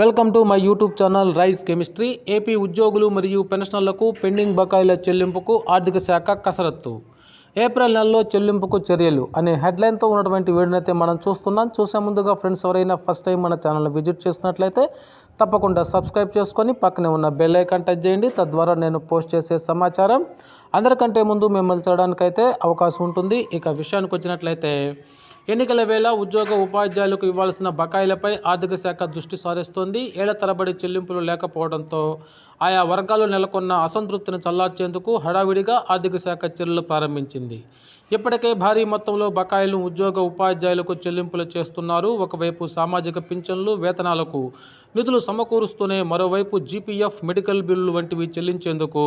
Welcome to my YouTube channel rise chemistry. AP ఉద్యోగులు మరియు పెన్షనర్లకు పెండింగ్ బకాయిల చెల్లింపుకు ఆర్థిక శాఖ కసరత్తు. ఏప్రిల్ నెలలో చెల్లింపుకు చర్యలు అనే హెడ్లైన్తో ఉన్నటువంటి వీడియోనైతే మనం చూస్తున్నాం. చూసే ముందుగా ఫ్రెండ్స్ ఎవరైనా ఫస్ట్ టైం మన ఛానల్ విజిట్ చేసినట్లయితే తప్పకుండా సబ్స్క్రైబ్ చేసుకొని పక్కనే ఉన్న బెల్ ఐకాన్ టచ్ చేయండి. తద్వారా నేను పోస్ట్ చేసే సమాచారం అందరికంటే ముందు మిమ్మల్ని చూడడానికైతే అవకాశం ఉంటుంది. ఇక విషయానికి వచ్చినట్లయితే ఎన్నికల వేళ ఉద్యోగ ఉపాధ్యాయులకు ఇవ్వాల్సిన బకాయిలపై ఆర్థిక శాఖ దృష్టి సారిస్తోంది. ఏళ్ళ తరబడి చెల్లింపులు లేకపోవడంతో ఆయా వర్గాలు నెలకొన్న అసంతృప్తిని చల్లార్చేందుకు హడావిడిగా ఆర్థిక శాఖ చర్యలు ప్రారంభించింది. ఇప్పటికే భారీ మొత్తంలో బకాయిలు ఉద్యోగ ఉపాధ్యాయులకు చెల్లింపులు చేస్తున్నారు. ఒకవైపు సామాజిక పింఛన్లు వేతనాలకు నిధులు సమకూరుస్తూనే మరోవైపు జీపీఎఫ్ మెడికల్ బిల్లులు వంటివి చెల్లించేందుకు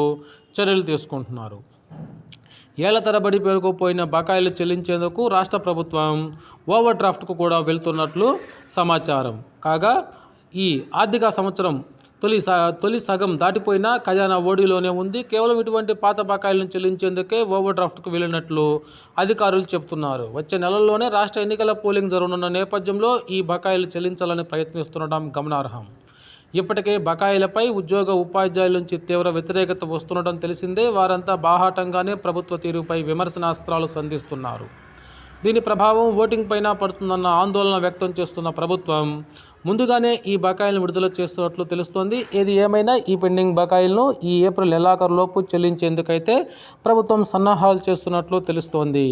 చర్యలు తీసుకుంటున్నారు. ఏళ్ళ తరబడి పేరుకుపోయిన బకాయిలు చెల్లించేందుకు రాష్ట్ర ప్రభుత్వం ఓవర్ డ్రాఫ్ట్కు కూడా వెళ్తున్నట్లు సమాచారం. కాగా ఈ ఆర్థిక సంవత్సరం తొలి తొలి సగం దాటిపోయినా ఖజానా ఓడిలోనే ఉంది. కేవలం ఇటువంటి పాత బకాయిలను చెల్లించేందుకే ఓవర్ డ్రాఫ్ట్కు వెళ్ళినట్లు అధికారులు చెబుతున్నారు. వచ్చే నెలల్లోనే రాష్ట్ర ఎన్నికల పోలింగ్ జరగనున్న నేపథ్యంలో ఈ బకాయిలు చెల్లించాలని ప్రయత్నిస్తుండడం గమనార్హం. ఇప్పటికే బకాయిలపై ఉద్యోగ ఉపాధ్యాయుల నుంచి తీవ్ర వ్యతిరేకత వస్తుండటం తెలిసిందే. వారంతా బాహాటంగానే ప్రభుత్వ తీరుపై విమర్శనాస్త్రాలు సంధిస్తున్నారు. దీని ప్రభావం ఓటింగ్ పైన పడుతుందన్న ఆందోళన వ్యక్తం చేస్తున్న ప్రభుత్వం. ముందుగానే ఈ బకాయిలను విడుదల చేస్తున్నట్లు తెలుస్తోంది. ఏది ఏమైనా ఈ పెండింగ్ బకాయిలను ఈ ఏప్రిల్ నెలాఖరులోపు చెల్లించేందుకైతే ప్రభుత్వం సన్నాహాలు చేస్తున్నట్లు తెలుస్తోంది.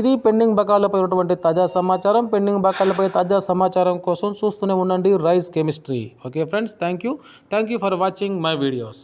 ఇది పెండింగ్ బకాయిలపై ఉన్నటువంటి తాజా సమాచారం. పెండింగ్ బకాయిలపై తాజా సమాచారం కోసం చూస్తూనే ఉండండి rice chemistry. Okay friends thank you thank you for watching my videos.